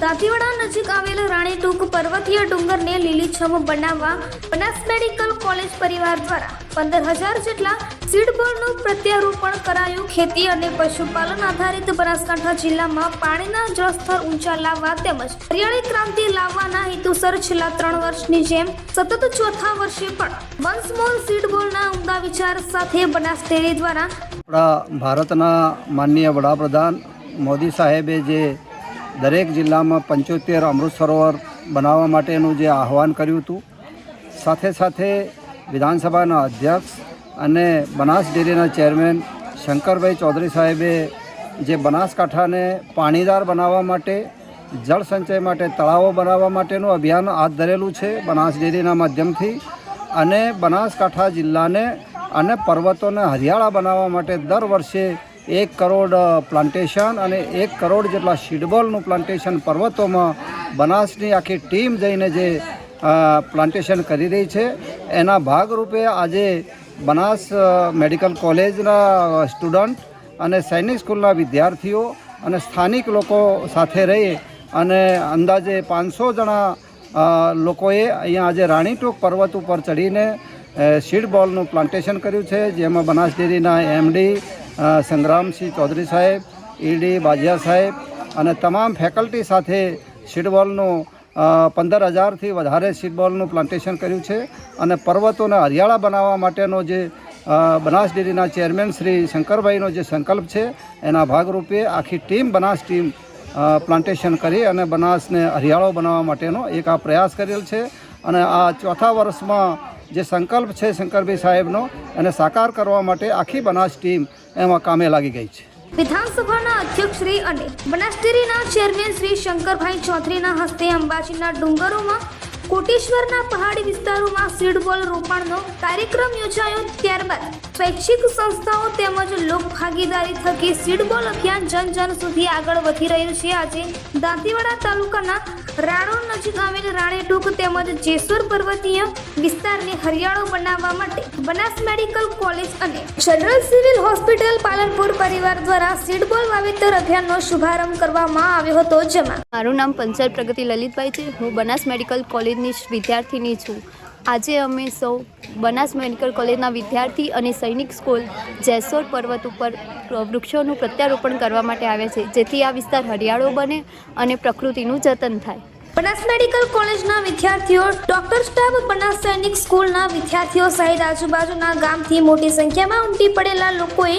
દાંતીવાડા નજીક આવેલ રાણીટૂક પર્વતીય ડુંગરને લીલીછમ બનાવવા બનાસ મેડિકલ કોલેજ પરિવાર દ્વારા પંદર હજાર જેટલા સીડબોલનું પ્રત્યારોપણ કરાયું. ખેતી અને પશુપાલન આધારિત બનાસકાંઠા જિલ્લામાં પાણીના જળસ્તર ઊંચા લાવવા તેમજ હરિયાળી ક્રાંતિ લાવવાના હેતુસર છેલ્લા ત્રણ વર્ષની જેમ સતત ચોથા વર્ષે પણ વંશમોલ સીડબોલના ઉમદા વિચાર સાથે બનાસ ડેરી દ્વારા ભારતના માનનીય વડાપ્રધાન મોદી સાહેબે જે દરેક જિલ્લામાં પંચોતેર અમૃત સરોવર બનાવવા માટેનું જે આહવાન કર્યું હતું. સાથે સાથે વિધાનસભાના અધ્યક્ષ અને બનાસ ડેરીના ચેરમેન શંકરભાઈ ચૌધરી સાહેબે જે બનાસકાંઠાને પાણીદાર બનાવવા માટે, જળ સંચય માટે તળાવો બનાવવા માટેનું અભિયાન હાથ ધરેલું છે બનાસ ડેરીના માધ્યમથી. અને બનાસકાંઠા જિલ્લાને અને પર્વતોને હરિયાળા બનાવવા માટે દર વર્ષે એક કરોડ પ્લાન્ટેશન અને એક કરોડ જેટલા શીડબોલનું પ્લાન્ટેશન પર્વતોમાં બનાસની આખી ટીમ જઈને જે પ્લાન્ટેશન કરી રહી છે. એના ભાગરૂપે આજે બનાસ મેડિકલ કોલેજના સ્ટુડન્ટ અને સૈનિક સ્કૂલના વિદ્યાર્થીઓ અને સ્થાનિક લોકો સાથે રહી અને અંદાજે પાંચસો જણા લોકોએ અહીંયા આજે રાણીટોક પર્વત ઉપર ચડીને સીડ બોલનું પ્લાન્ટેશન કર્યું છે, જેમાં બનાસ ડેરીના એમડી સંગ્રામસિંહ ચૌધરી સાહેબ, ઈડી બાજિયા સાહેબ અને તમામ ફેકલ્ટી સાથે સીડબોલનું પંદર હજારથી વધારે સીડબોલનું પ્લાન્ટેશન કર્યું છે અને પર્વતોને હરિયાળા બનાવવા માટેનો જે બનાસ ડેરીના ચેરમેન શ્રી શંકરભાઈનો જે સંકલ્પ છે, એના ભાગરૂપે આખી ટીમ, બનાસ ટીમ પ્લાન્ટેશન કરી અને બનાસને હરિયાળો બનાવવા માટેનો એક આ પ્રયાસ કરેલ છે. અને આ ચોથા વર્ષમાં જે સંકલ્પ છે શંકરભાઈ સાહેબનો એને સાકાર કરવા માટે આખી બનાસ ટીમ એમાં કામે લાગી ગઈ છે. વિધાનસભાના અધ્યક્ષ શ્રી અને બનાસ ડેરીના ચેરમેન શ્રી શંકરભાઈ ચૌધરીના હસ્તે અંબાજીના ડુંગરોમાં કોટેશ્વરના પહાડી વિસ્તારોમાં સીડબોલ રોપણનો કાર્યક્રમ યોજાયો ત્યારબાદ સ્વૈચ્છિક સંસ્થાઓ તેમજ લોક ભાગીદારી થકી સીડબોલ અભિયાન જન જન સુધી આગળ વધી રહ્યું છે. આજે દાંતીવાડા તાલુકાના રાણોલ નજીક આવેલ રાણેટૂક તેમજ જેસુર પર્વતીય વિસ્તારને હરિયાળો બનાવવા માટે બનાસ મેડિકલ કોલેજ અને જનરલ સિવિલ હોસ્પિટલ પાલનપુર પરિવાર દ્વારા સીડબોલ વાવેતર અભિયાનનો શુભારંભ કરવામાં આવ્યો હતો. જેમાં મારું નામ પંચાલ પ્રગતિ લલિતભાઈ છે. હું બનાસ મેડિકલ કોલેજની વિદ્યાર્થીની છું. આજે અમે સૌ બનાસ મેડિકલ કોલેજના વિદ્યાર્થી અને સૈનિક સ્કૂલ જેસોર પર્વત ઉપર વૃક્ષોનું પ્રત્યારોપણ કરવા માટે આવ્યા છે. જેથી આ વિસ્તાર હરિયાળો બને અને પ્રકૃતિનું જતન થાય. બનાસ મેડિકલ કોલેજના વિદ્યાર્થીઓ ડોક્ટર સ્ટાફ બનાસ સૈનિક સ્કૂલના વિદ્યાર્થીઓ સહિત આજુબાજુના ગામથી મોટી સંખ્યામાં ઉમટી પડેલા લોકોએ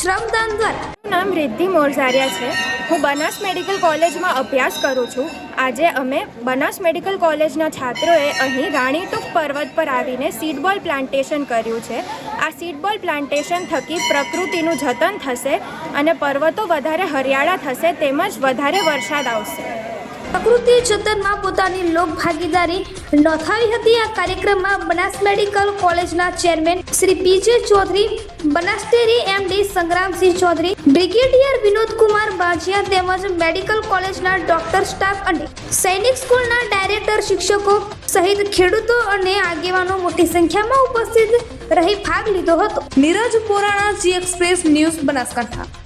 શ્રમદાન દ્વારા નામ રિદ્ધિ મોરઝારિયા છે. હું બનાસ મેડિકલ કોલેજમાં અભ્યાસ કરું છું. આજે અમે બનાસ મેડિકલ કોલેજના છાત્રોએ અહીં રાણીટુક પર્વત પર આવીને સીડબોલ પ્લાન્ટેશન કર્યું છે. આ સીડબોલ પ્લાન્ટેશન થકી પ્રકૃતિનું જતન થશે અને પર્વતો વધારે હરિયાળા થશે તેમજ વધારે વરસાદ આવશે. પ્રકૃતિ જતનમાં પોતાની લોક ભાગીદારી નોંધાવી હતી. આ કાર્યક્રમમાં બનાસ મેડિકલ કોલેજના chairman Shri PJ Chaudhary Banas Dairy MD Sangramsinh Chaudhary, brigadier Vinodkumar Bajiya તેમજ મેડિકલ કોલેજના ડોક્ટર સ્ટાફ અને સૈનિક સ્કૂલના ડાયરેક્ટર શિક્ષકો સહિત ખેડૂતો અને આગેવાનો મોટી સંખ્યામાં ઉપસ્થિત રહી ભાગ લીધો હતો. Neeraj Porana, G express news Banaskantha.